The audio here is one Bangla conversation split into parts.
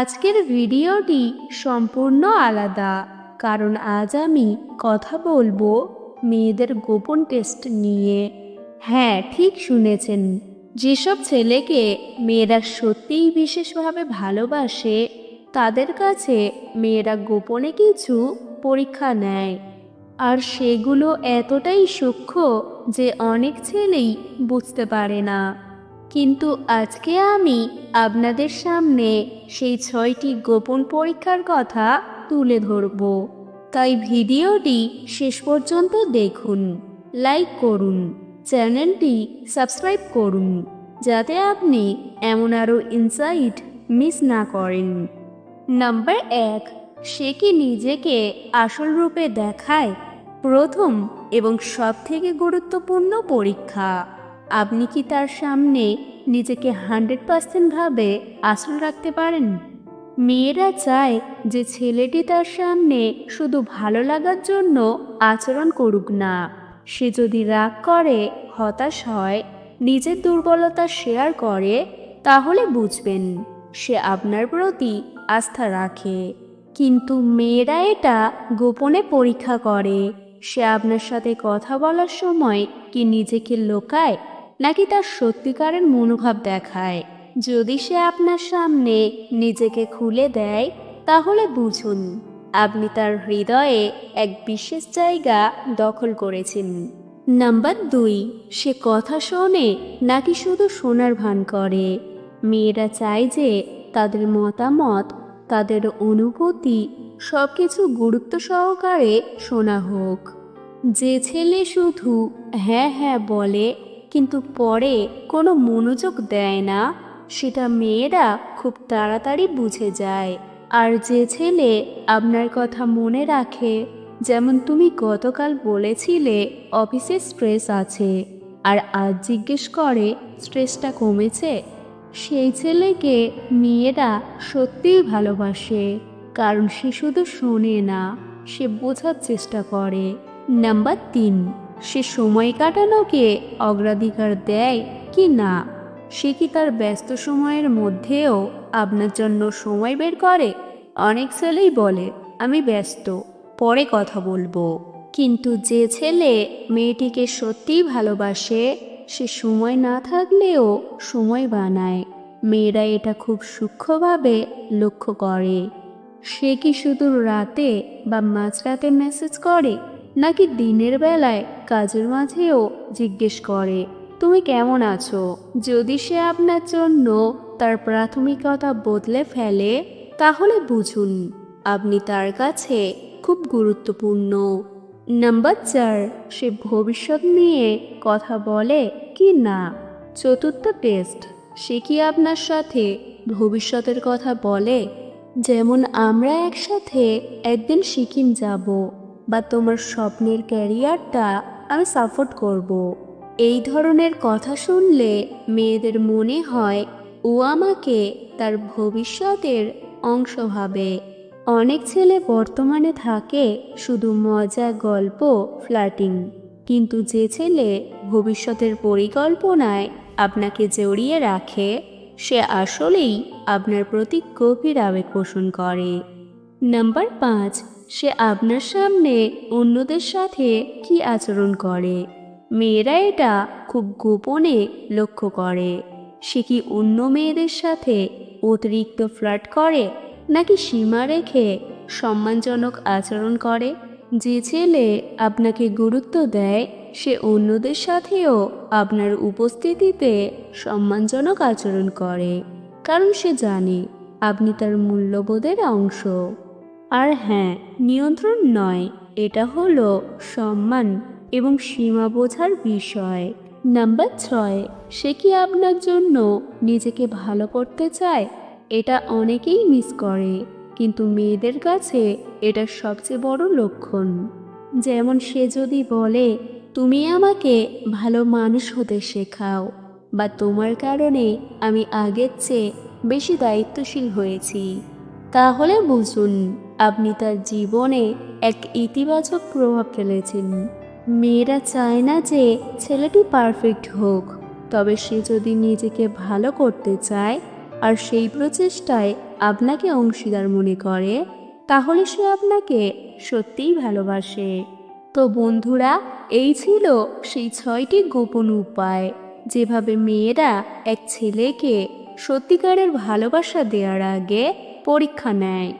আজকের ভিডিওটি সম্পূর্ণ আলাদা, কারণ আজ আমি কথা বলব মেয়েদের গোপন টেস্ট নিয়ে। হ্যাঁ ঠিক শুনেছেন, যেসব ছেলেকে মেয়েরা সত্যিই বিশেষভাবে ভালোবাসে, তাদের কাছে মেয়েরা গোপনে কিছু পরীক্ষা নেয়। আর সেগুলো এতটাই সূক্ষ্ম যে অনেক ছেলেই বুঝতে পারে না। কিন্তু আজকে আমি আপনাদের সামনে সেই ছয়টি গোপন পরীক্ষার কথা তুলে ধরব। তাই ভিডিওটি শেষ পর্যন্ত দেখুন, লাইক করুন, চ্যানেলটি সাবস্ক্রাইব করুন, যাতে আপনি এমন আরও ইনসাইট মিস না করেন। নাম্বার এক, সে কি নিজেকে আসল রূপে দেখায়? প্রথম এবং সবথেকে গুরুত্বপূর্ণ পরীক্ষা। আপনি কি তার সামনে নিজেকে হান্ড্রেড পার্সেন্ট ভাবে আসল রাখতে পারেন? মেয়েরা চায় যে ছেলেটি তার সামনে শুধু ভালো লাগার জন্য আচরণ করুক না, সে যদি রাগ করে, হতাশ হয়, নিজের দুর্বলতা শেয়ার করে, তাহলে বুঝবেন সে আপনার প্রতি আস্থা রাখে। কিন্তু মেয়েরা এটা গোপনে পরীক্ষা করে। সে আপনার সাথে কথা বলার সময় কি নিজেকে লোকায় নাকি তার সত্যিকারের মনোভাব দেখায়? যদি সে আপনার সামনে নিজেকে খুলে দেয়, তাহলে বুঝুন, আপনি তার হৃদয়ে এক বিশেষ জায়গা দখল করেছেন। নাম্বার দুই, সে কথা শোনে নাকি শুধু শোনার ভান করে? মেয়েরা চায় যে তাদের মতামত, তাদের অনুভূতি সব কিছু গুরুত্ব সহকারে শোনা হোক। যে ছেলে শুধু হ্যাঁ হ্যাঁ বলে কিন্তু পরে কোনো মনোযোগ দেয় না। সেটা মেয়েরা খুব তাড়াতাড়ি বুঝে যায়। আর যে ছেলে আপনার কথা মনে রাখে, যেমন তুমি গতকাল বলেছিলে, অফিসে স্ট্রেস আছে। আর আজ জিজ্ঞেস করে, স্ট্রেসটা কমেছে? সেই ছেলেকে মেয়েরা সত্যিই ভালোবাসে, কারণ সে শুধু শোনে না, সে বোঝার চেষ্টা করে। নাম্বার তিন সে সময় কাটানোকে অগ্রাধিকার দেয় কি না? সে কি তার ব্যস্ত সময়ের মধ্যেও আপনার জন্য সময় বের করে? অনেক ছেলেই বলে, আমি ব্যস্ত, পরে কথা বলব। কিন্তু যে ছেলে মেয়েটিকে সত্যিই ভালোবাসে, সে সময় না থাকলেও সময় বানায়। মেয়েরা এটা খুব সূক্ষ্মভাবে লক্ষ্য করে। সে কি শুধু রাতে বা মাঝরাতে মেসেজ করে? নাকি দিনের বেলায় কাজের মাঝেও জিজ্ঞেস করে, তুমি কেমন আছো? যদি সে আপনার জন্য তার প্রাথমিকতা বদলে ফেলে, তাহলে বুঝুন, আপনি তার কাছে খুব গুরুত্বপূর্ণ। নাম্বার চার, সে ভবিষ্যৎ নিয়ে কথা বলে কি না? চতুর্থ টেস্ট, সে কি আপনার সাথে ভবিষ্যতের কথা বলে? যেমন আমরা একসাথে একদিন সিকিম যাব। বা তোমার স্বপ্নের ক্যারিয়ারটা আমি সাপোর্ট করব। এই ধরনের কথা শুনলে মেয়েদের মনে হয়, ও আমাকে তার ভবিষ্যতের অংশ ভাবে। অনেক ছেলে বর্তমানে থাকে শুধু মজা, গল্প ফ্ল্যাটিং কিন্তু যে ছেলে ভবিষ্যতের পরিকল্পনায় আপনাকে জড়িয়ে রাখে, সে আসলেই আপনার প্রতি গভীর আবেগ পোষণ করে। নাম্বার পাঁচ সে আপনার সামনে অন্যদের সাথে কি আচরণ করে? মেয়েরা এটা খুব গোপনে লক্ষ্য করে। সে কি অন্য মেয়েদের সাথে অতিরিক্ত ফ্লার্ট করে, নাকি সীমা রেখে সম্মানজনক আচরণ করে? যে ছেলে আপনাকে গুরুত্ব দেয়, সে অন্যদের সাথেও আপনার উপস্থিতিতে সম্মানজনক আচরণ করে। কারণ সে জানে, আপনি তার মূল্যবোধের অংশ। আর হ্যাঁ নিয়ন্ত্রণ নয়, এটা হলো সম্মান এবং সীমা বোঝার বিষয়। নাম্বার ছয়, সে কি আপনার জন্য নিজেকে ভালো করতে চায়? এটা অনেকেই মিস করে, কিন্তু মেয়েদের কাছে এটা সবচেয়ে বড় লক্ষণ। যেমন সে যদি বলে, তুমি আমাকে ভালো মানুষ হতে শেখাও বা তোমার কারণে আমি আগের চেয়ে বেশি দায়িত্বশীল হয়েছি, তাহলে বুঝুন আপনি তার জীবনে এক ইতিবাচক প্রভাব ফেলেছেন। মেয়েরা চায় না যে ছেলেটি পারফেক্ট হোক, তবে সে যদি নিজেকে ভালো করতে চায় আর সেই প্রচেষ্টায় আপনাকে অংশীদার মনে করে, তাহলে সে আপনাকে সত্যিই ভালোবাসে। তো বন্ধুরা, এই ছিল সেই ছয়টি গোপন উপায় যেভাবে মেয়েরা এক ছেলেকে সত্যিকারের ভালোবাসা দেওয়ার আগে পরীক্ষা নেয়।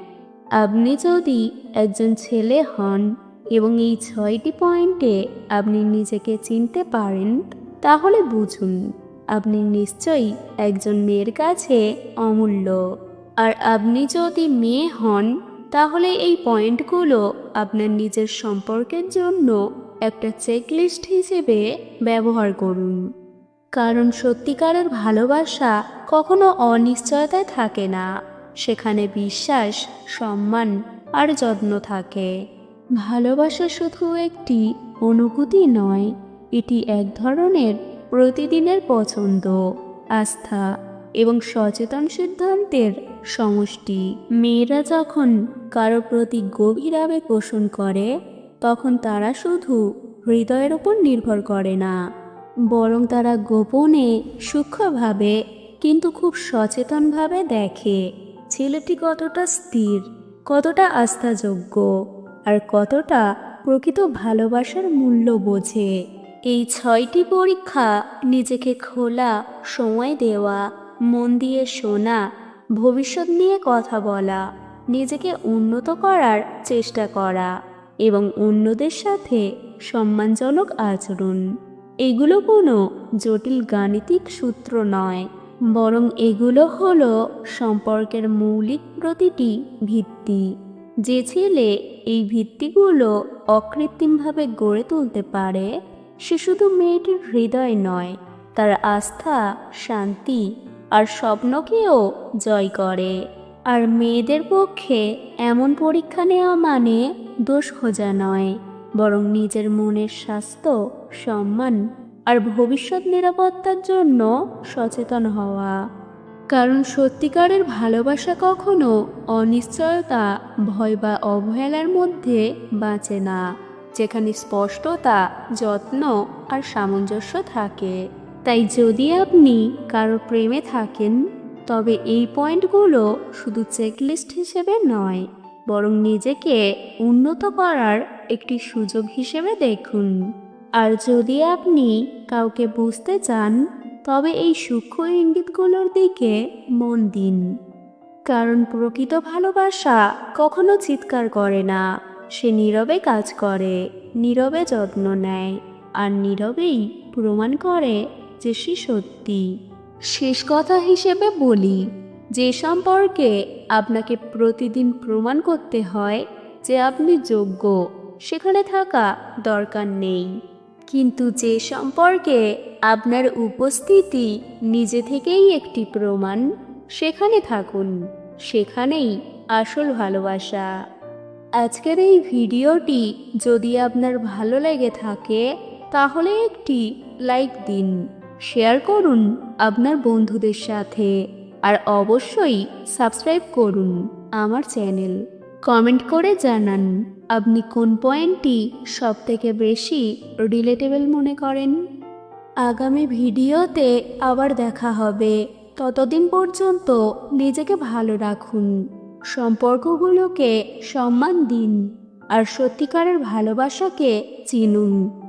আপনি যদি একজন ছেলে হন এবং এই ছয়টি পয়েন্টে আপনি নিজেকে চিনতে পারেন, তাহলে বুঝুন, আপনি নিশ্চয়ই একজন মেয়ের কাছে অমূল্য। আর আপনি যদি মেয়ে হন, তাহলে এই পয়েন্টগুলো আপনার নিজের সম্পর্কের জন্য একটা চেকলিস্ট হিসেবে ব্যবহার করুন। কারণ সত্যিকারের ভালোবাসা কখনো অনিশ্চয়তায় থাকে না। সেখানে বিশ্বাস, সম্মান আর যত্ন থাকে। ভালোবাসা শুধু একটি অনুভূতি নয়, এটি এক ধরনের প্রতিদিনের পছন্দ, আস্থা এবং সচেতন সিদ্ধান্তের সমষ্টি। মেয়েরা যখন কারও প্রতি গভীর আবেগ পোষণ করে, তখন তারা শুধু হৃদয়ের উপর নির্ভর করে না, বরং তারা গোপনে সূক্ষ্মভাবে কিন্তু খুব সচেতনভাবে দেখে। ছেলেটি কতটা স্থির, কতটা আস্থাযোগ্য আর কতটা প্রকৃত ভালোবাসার মূল্য বোঝে। এই ছয়টি পরীক্ষা নিজেকে খোলা, সময় দেওয়া, মন দিয়ে শোনা, ভবিষ্যৎ নিয়ে কথা বলা, নিজেকে উন্নত করার চেষ্টা করা এবং অন্যদের সাথে সম্মানজনক আচরণ। এগুলো কোনো জটিল গাণিতিক সূত্র নয়। বরং এগুলো হলো সম্পর্কের মৌলিক প্রতিটি ভিত্তি। যে ছেলে এই ভিত্তিগুলো অকৃত্রিমভাবে গড়ে তুলতে পারে, সে শুধু মেয়েটির হৃদয় নয়, তার আস্থা, শান্তি আর স্বপ্নকেও জয় করে। আর মেয়েদের পক্ষে এমন পরীক্ষা নেওয়া মানে দোষ খোঁজা নয়, বরং নিজের মনের স্বাস্থ্য, সম্মান আর ভবিষ্যৎ নিরাপত্তার জন্য সচেতন হওয়া। কারণ সত্যিকারের ভালোবাসা কখনো অনিশ্চয়তা, ভয় বা অবহেলার মধ্যে বাঁচে না, যেখানে স্পষ্টতা, যত্ন আর সামঞ্জস্য থাকে। তাই যদি আপনি কারও প্রেমে থাকেন, তবে এই পয়েন্টগুলো শুধু চেকলিস্ট হিসেবে নয়, বরং নিজেকে উন্নত করার একটি সুযোগ হিসেবে দেখুন। আর যদি আপনি কাউকে বুঝতে চান, তবে এই সূক্ষ্ম ইঙ্গিতগুলোর দিকে মন দিন। কারণ প্রকৃত ভালোবাসা কখনো চিৎকার করে না। সে নীরবে কাজ করে, নীরবে যত্ন নেয়, আর নীরবেই প্রমাণ করে যে সে সত্যি। শেষ কথা হিসেবে বলি, যে সম্পর্কে আপনাকে প্রতিদিন প্রমাণ করতে হয় যে আপনি যোগ্য, সেখানে থাকা দরকার নেই। কিন্তু যে সম্পর্কে আপনার উপস্থিতি নিজে থেকেই একটি প্রমাণ, সেখানে থাকুন। সেখানেই আসল ভালোবাসা। আজকের এই ভিডিওটি যদি আপনার ভালো লেগে থাকে, তাহলে একটি লাইক দিন, শেয়ার করুন আপনার বন্ধুদের সাথে, আর অবশ্যই সাবস্ক্রাইব করুন আমার চ্যানেল। কমেন্ট করে জানান, আপনি কোন পয়েন্টটি সব থেকে বেশি রিলেটেবল মনে করেন? আগামী ভিডিওতে আবার দেখা হবে। ততদিন পর্যন্ত নিজেকে ভালো রাখুন। সম্পর্কগুলোকে সম্মান দিন। আর সত্যিকারের ভালোবাসাকে চিনুন।